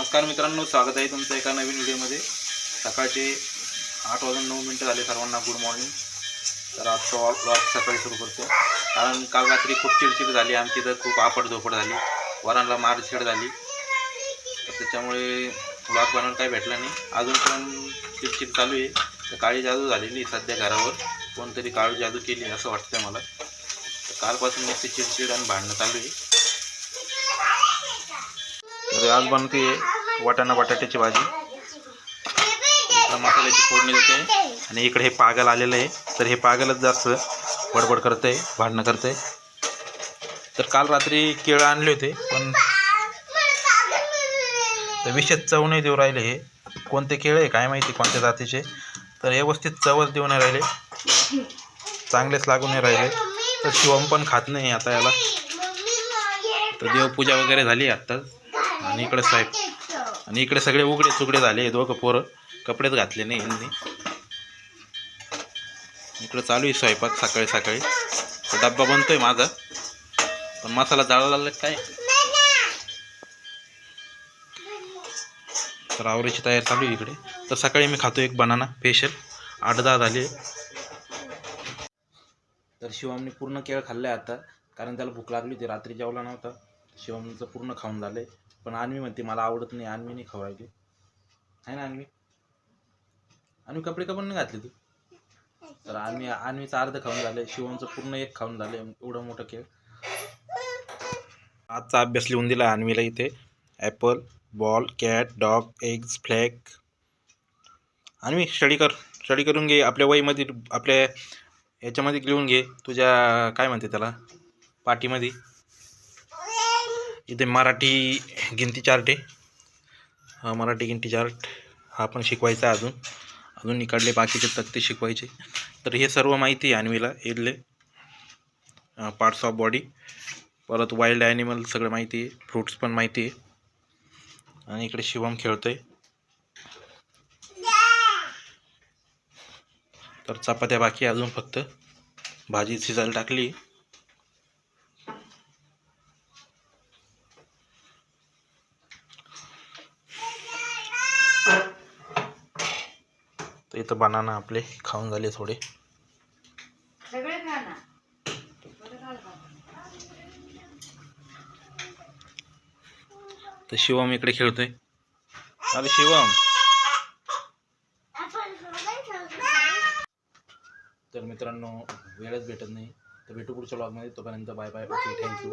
नमस्कार मित्रांनो स्वागत आहे तुमचं एका नवीन व्हिडिओमध्ये. सकाळचे आठ वाजून नऊ मिनटं झाले सर्वांना गुड मॉर्निंग तर आजचा व्लॉग सकाळी सुरू करतो. कारण काल रात्री खूप चिडचिड झाली आमची तर खूप आपट झोपड झाली वरांना मारछेड झाली. तर त्याच्यामुळे व्लॉग बनवून काही भेटला नाही. अजून पण चिडचिड चालू आहे. तर काळी जादू झालेली आहे सध्या घरावर. कोणतरी काळी जादू केली असं वाटतं मला. तर कालपासून नुसती चिडचिड आणि भांडणं चालू आहे. आज बनते वाटाणा बटाट्याची भाजी. मसाल्याची फोडणी देते. आणि इकडे हे पागल आलेलं आहे. तर हे पागलच जास्त बडबड आहे भांडणं करते तर काल रात्री केळं आणले होते पण तर विशेष चव नाही देऊ राहिले हे. कोणते केळं आहे काय माहिती कोणत्या जातीचे. तर व्यवस्थित चवच देऊ नाही राहिले. चांगलेच लागू नाही राहिले. तर शिवम पण खात नाही आता याला. तर देवपूजा वगैरे झाली आत्ताच. आणि इकडे साहेब. आणि इकडे सगळे उघडे चुकडे झाले दोघं पोरं. कपडेच घातले नाही यांनी. इकडं चालू आहे स्वयंपाक सकाळी सकाळी. डब्बा बनतोय माझा. पण मसाला जाळा लागला काय? तर आवरीची तयारी चालू आहे इकडे. तर सकाळी मी खातो एक बनाना स्पेशल आठ दहा झाले. तर शिवमने पूर्ण केळ खाल्ले आता. कारण त्याला भूक लागली होती. रात्री जेवला नव्हता. शिवमचं पूर्ण खाऊन झालंय. पण अन्वी म्हणते मला आवडत नाही अन्वी नाही खवरायली. आहे ना अन्वी? अन्वी कपडे कपडे नाही घातले तू? तर अन्वी अन्वीचं अर्ध खाऊन झालं शिवमचं पूर्ण एक खाऊन झालं एवढं मोठं खेळ. आजचा अभ्यास लिहून दिला अन्वीला इथे. Apple ball cat dog eggs flag Anvi study कर. स्टडी करून घे. आपल्या वहीमध्ये आपल्या याच्यामध्ये लिहून घे. तुझ्या काय म्हणते त्याला? पाठीमध्ये. इथे मराठी गिनती चार्ट आहे. मराठी गिनती चार्ट. हा पण शिकवायचा आहे अजून. अजून इकडले बाकीचे तक्ते शिकवायचे. तर हे सर्व माहिती आहे अन्वीला. इथले पार्ट्स ऑफ बॉडी परत वाईल्ड ॲनिमल सगळं माहिती आहे. फ्रुट्स पण माहिती आहे. आणि इकडे शिवम खेळतोय. तर चपात्या बाकी अजून फक्त. भाजी शिजायला टाकली तर इथं बनाना आपले खाऊन झाले थोडे. तर शिवम इकडे खेळतोय. अरे शिवम. तर मित्रांनो वेळच भेटत नाही. तर भेटू पुढच्या ब्लॉगमध्ये तोपर्यंत बाय बाय ओके थँक्यू